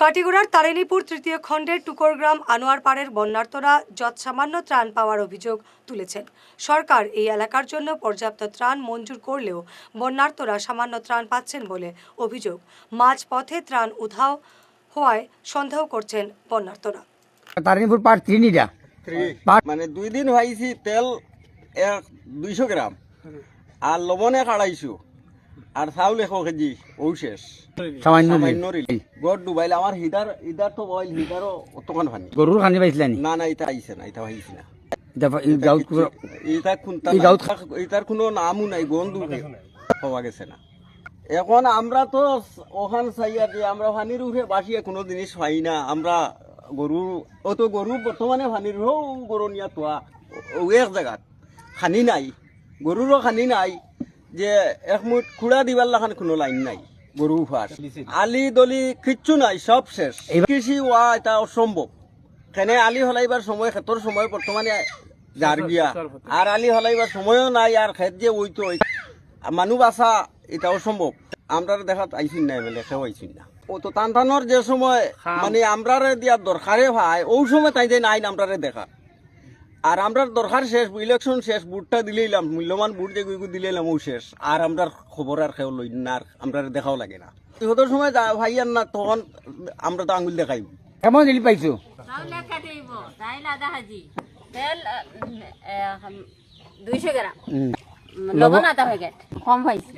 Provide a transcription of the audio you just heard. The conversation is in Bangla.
কাটিগড়ার তারিণীপুর তৃতীয় খণ্ডের টুকরগ্রাম আনোয়ারপাড়ের বন্যার্তরা যৎসামান্য ত্রাণ পাওয়ার অভিযোগ তুলেছেন। সরকার এই এলাকার জন্য পর্যাপ্ত ত্রাণ মঞ্জুর করলেও বন্যার্তরা সামান্য ত্রাণ পাচ্ছেন বলে অভিযোগ। মাঝ পথে ত্রাণ উধাও হওয়ায় সন্দেহ করছেন বন্যার্তরা। তারিণীপুর পার তিনিটা মানে দুই দিন ভাইছি তেল এক দুইশো গ্রাম। আর লবণ এক আড়াইশো আর চাউল এশ কেজি ও শেষ। সামান্য গড় ডুবাইলে আমার হিটার হিটার তো বইল হিটারও অতখান ভানি গরুর খানি পাইছিলা না? না এটা আইছে না এটা ভাইছে না। এটার কোনো নামও নাই। পাওয়া গেছে না। এখন আমরা তো ওখান চাইয়া দিয়ে আমরা পানির উঠে বাসিয়ে কোনো জিনিস পাই না। আমরা গরু ও তো গরু বর্তমানে পানির উঠেও গরু নিয়া তোয়া এক জায়গাত খানি নাই। গরুরও খানি নাই। যে এক মুঠ খুঁড়া দিবার লাখান কোনো লাইন নাই গরু ফার আলি দলি কিচ্ছু নাই সব শেষ। কৃষি ওয়া এটা অসম্ভব কেনে আলি হলাইবার সময় ক্ষেতর সময় বর্তমানে যার গিয়া। আর আলি হলাইবার সময়ও নাই আর খেত যে ওইতো ওই মানুষ বাসা এটা অসম্ভব আমরা দেখাত আইসিন নাই বলে কেউ আইসিন না ও তো টান টানোর যে সময় মানে আমরারে দিয়া দরকারে ভাই ওই সময় তাই যে নাই আমরারে দেখা। আর আমরার দরকার শেষ ইলেকশন শেষ বুটটা দিলেইলাম মূল্যবান বুট যে গুইগু দিলেইলাম ও শেষ। আর আমরার খবর আর কেউ লই না আর আমরার দেখাও লাগে না। ইহতের সময় যা ভাই আর না তখন আমরা তো আঙুল দেখাই। কেমন দিলি পাইছো? দুইশো গ্রাম। লবণ প্যাকেট কম পাইছি